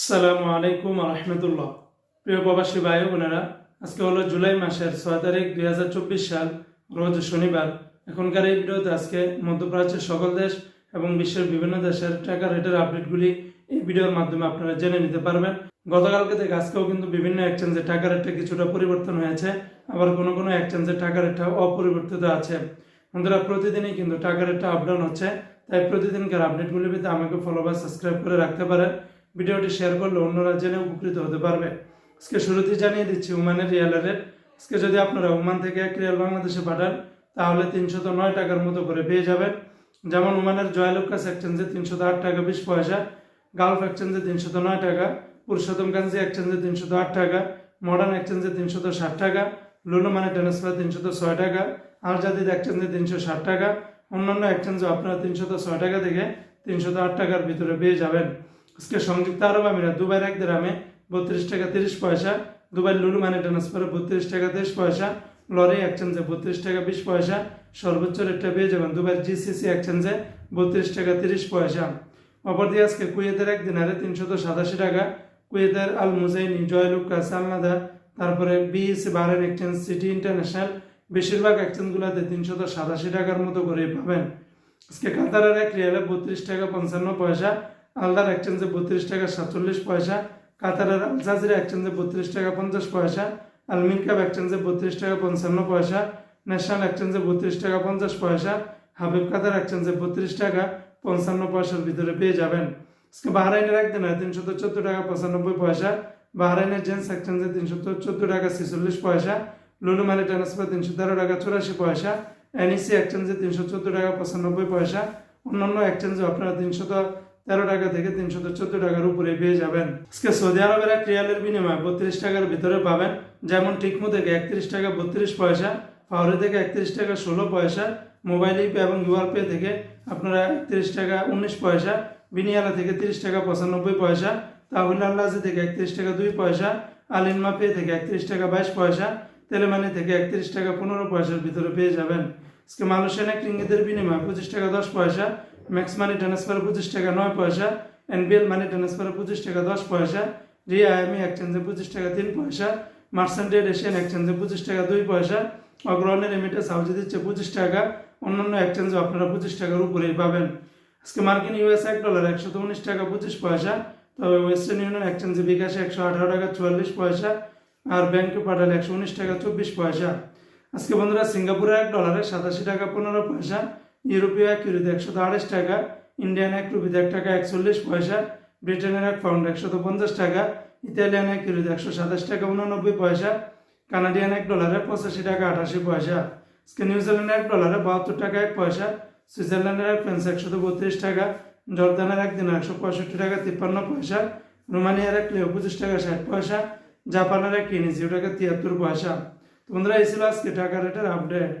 আসসালামু আলাইকুম রহমতুল্লাহ প্রিয় প্রবাসী ভাই বোনেরা, আজকে হলো জুলাই মাসের ছয় তারিখ দুই হাজার চব্বিশ সাল, রোজ শনিবার। এখনকার এই ভিডিওতে আজকে মধ্যপ্রাচ্যের সকল দেশ এবং বিশ্বের বিভিন্ন দেশের টাকা রেটের আপডেটগুলি এই ভিডিওর মাধ্যমে আপনারা জেনে নিতে পারবেন। গতকালকে থেকে আজকেও কিন্তু বিভিন্ন এক্সচেঞ্জে টাকা রেটটা কিছুটা পরিবর্তন হয়েছে, আবার কোনো কোনো এক্সচেঞ্জের টাকা রেটটা অপরিবর্তিত আছে। বন্ধুরা, প্রতিদিনই কিন্তু টাকা রেটটা আপডাউন হচ্ছে, তাই প্রতিদিনকার আপডেটগুলি পেতে আমাকে ফলো বা সাবস্ক্রাইব করে রাখতে পারেন। ভিডিওটি শেয়ার করলে অন্যরা জেনে উপকৃত হতে পারবে। আজকে শুরুতেই জানিয়ে দিচ্ছি ওমানের রিয়ালের রেট আজকে যদি আপনারা ওমান থেকে এক রিয়াল বাংলাদেশে পাঠান, তাহলে তিনশত নয় টাকার মতো করে পেয়ে যাবেন। যেমন ওমানের জয়লুকাস এক্সচেঞ্জে তিনশত আট টাকা বিশ পয়সা, গালফ এক্সচেঞ্জে তিনশত নয় টাকা, পুরুষোত্তম কাঞ্জি এক্সচেঞ্জে তিনশত আট টাকা মডার্ন এক্সচেঞ্জে তিনশত ষাট টাকা লুনো মানে ট্রান্সফার তিনশত ছয় টাকা আল জাদিদ এক্সচেঞ্জে তিনশো ষাট টাকা, অন্যান্য এক্সচেঞ্জে আপনারা তিনশত ছয় টাকা থেকে তিনশত আট টাকার ভিতরে পেয়ে যাবেন। আজকে সংযুক্ত আরব আমিরাত, দুবাইয়ের এক গ্রামে বত্রিশ টাকা তিরিশ পয়সা দুবাই লুলু মানে ট্রান্সফারে বত্রিশ টাকা তিরিশ পয়সা, লরি এক্সচেঞ্জে বত্রিশ টাকা বিশ পয়সা, সর্বোচ্চ রেটটা পেয়ে যাবেন দুবাইয়ের জিসিসি এক্সচেঞ্জে বত্রিশ টাকা তিরিশ পয়সা। অপরদিকে আজকে কুয়েতের এক দিনারে তিনশত সাতাশি টাকা, কুয়েতের আল মুজাইনি, জয়লুকা, সালনাদা, তারপরে BS Bahrain exchange, city international, বেশিরভাগ এক্সচেঞ্জগুলোতে তিনশত সাতাশি টাকার মতো করে পাবেন। আজকে কাতারের এক রিয়ালে বত্রিশ টাকা পঞ্চান্ন পয়সা আলদার এক্সচেঞ্জে বত্রিশ টাকা সাতচল্লিশ পয়সা, কাতারের আলজাজিরা এক্সচেঞ্জে বত্রিশ টাকা পঞ্চাশ পয়সা আলমিন কাপ এক্সচেঞ্জে বত্রিশ টাকা পঞ্চান্ন পয়সা, ন্যাশনাল এক্সচেঞ্জে বত্রিশ টাকা পঞ্চাশ পয়সা, হাবিব কাতার এক্সচেঞ্জে বত্রিশ টাকা পঞ্চান্ন পয়সার ভিতরে পেয়ে যাবেন। আজকে বাহরাইনের একদিন হয়, তিনশত চোদ্দ টাকা পঁচানব্বই পয়সা, বাহরাইনের জেন্স এক্সচেঞ্জে তিনশত চোদ্দ টাকা ছেচল্লিশ পয়সা, লুলু মানি ট্রান্সফার তিনশো তেরো টাকা চুরাশি পয়সা এনইসি এক্সচেঞ্জে তিনশো চোদ্দ টাকা পঁচানব্বই পয়সা, অন্যান্য এক্সচেঞ্জে আপনারা তিনশত তেরো টাকা থেকে তিনশত চোদ্দ টাকার উপরে পেয়ে যাবেন। আজকে সৌদি আরবের এক রিয়ালের বিনিময়ে বত্রিশ টাকার ভিতরে পাবেন। যেমন টিকমো থেকে একত্রিশ টাকা বত্রিশ পয়সা ফাওরি থেকে একত্রিশ টাকা ষোলো পয়সা, মোবাইল ইপে এবং গুগল পে থেকে আপনারা একত্রিশ টাকা উনিশ পয়সা, বিনিয়ালা থেকে তিরিশ টাকা পঁচানব্বই পয়সা, তাহুল আল্লাজি থেকে একত্রিশ টাকা দুই পয়সা আলিনমা পে থেকে একত্রিশ টাকা বাইশ পয়সা, তেলেমানি থেকে একত্রিশ টাকা পনেরো পয়সার ভিতরে পেয়ে যাবেন। আজকে মালয়েশিয়ান এক রিঙ্গিতের বিনিময়ে পঁচিশ টাকা দশ পয়সা ম্যাক্স মানি ট্রান্সফার পঁচিশ টাকা নয় পয়সা এনবিএল মানি ট্রান্সফার পঁচিশ টাকা দশ পয়সা রিয়া আইএমই এক্সচেঞ্জে পঁচিশ টাকা তিন পয়সা মার্সেন্টেড এশিয়ান এক্সচেঞ্জে পঁচিশ টাকা দুই পয়সা অগ্রহণের রেমিটেন্স হাউজে দিচ্ছে পঁচিশ টাকা, অন্যান্য এক্সচেঞ্জে আপনারা পঁচিশ টাকার উপরেই পাবেন। আজকে মার্কিন ইউএস এক ডলার একশো উনিশ টাকা পঁচিশ পয়সা, তবে ওয়েস্টার্ন ইউনিয়ন এক্সচেঞ্জে বিকাশে একশো আঠারো টাকা চুয়াল্লিশ পয়সা, আর ব্যাংকে পাঠালে একশো উনিশ টাকা চব্বিশ পয়সা। আজকে বন্ধুরা সিঙ্গাপুরের এক ডলারে সাতাশি টাকা পনেরো পয়সা ইউরোপীয় এক ইউরোতে একশো আঠাশ টাকা, ইন্ডিয়ান এক রুপিতে এক টাকা একচল্লিশ পয়সা, ব্রিটেনের এক পাউন্ড একশত পঞ্চাশ টাকা, ইতালিয়ান এক ইউরোতে একশো সাতাশ টাকা উননব্বই পয়সা, কানাডিয়ান এক ডলারে পঁচাশি টাকা আটাশি পয়সা, আজকে নিউজিল্যান্ডের এক ডলারে বাহাত্তর টাকা এক পয়সা, সুইজারল্যান্ডের এক ফ্রান্স একশত বত্রিশ টাকা, জর্দানের এক দিন একশো পঁয়ষট্টি টাকা তিপ্পান্ন পয়সা, রোমানিয়ার এক লিও পঁচিশ টাকা ষাট পয়সা, জাপানের এক কিনি জিরো টাকা তিয়াত্তর পয়সা। তো বন্ধুরা, এই ছিল আজকে টাকা রেটের আপডেট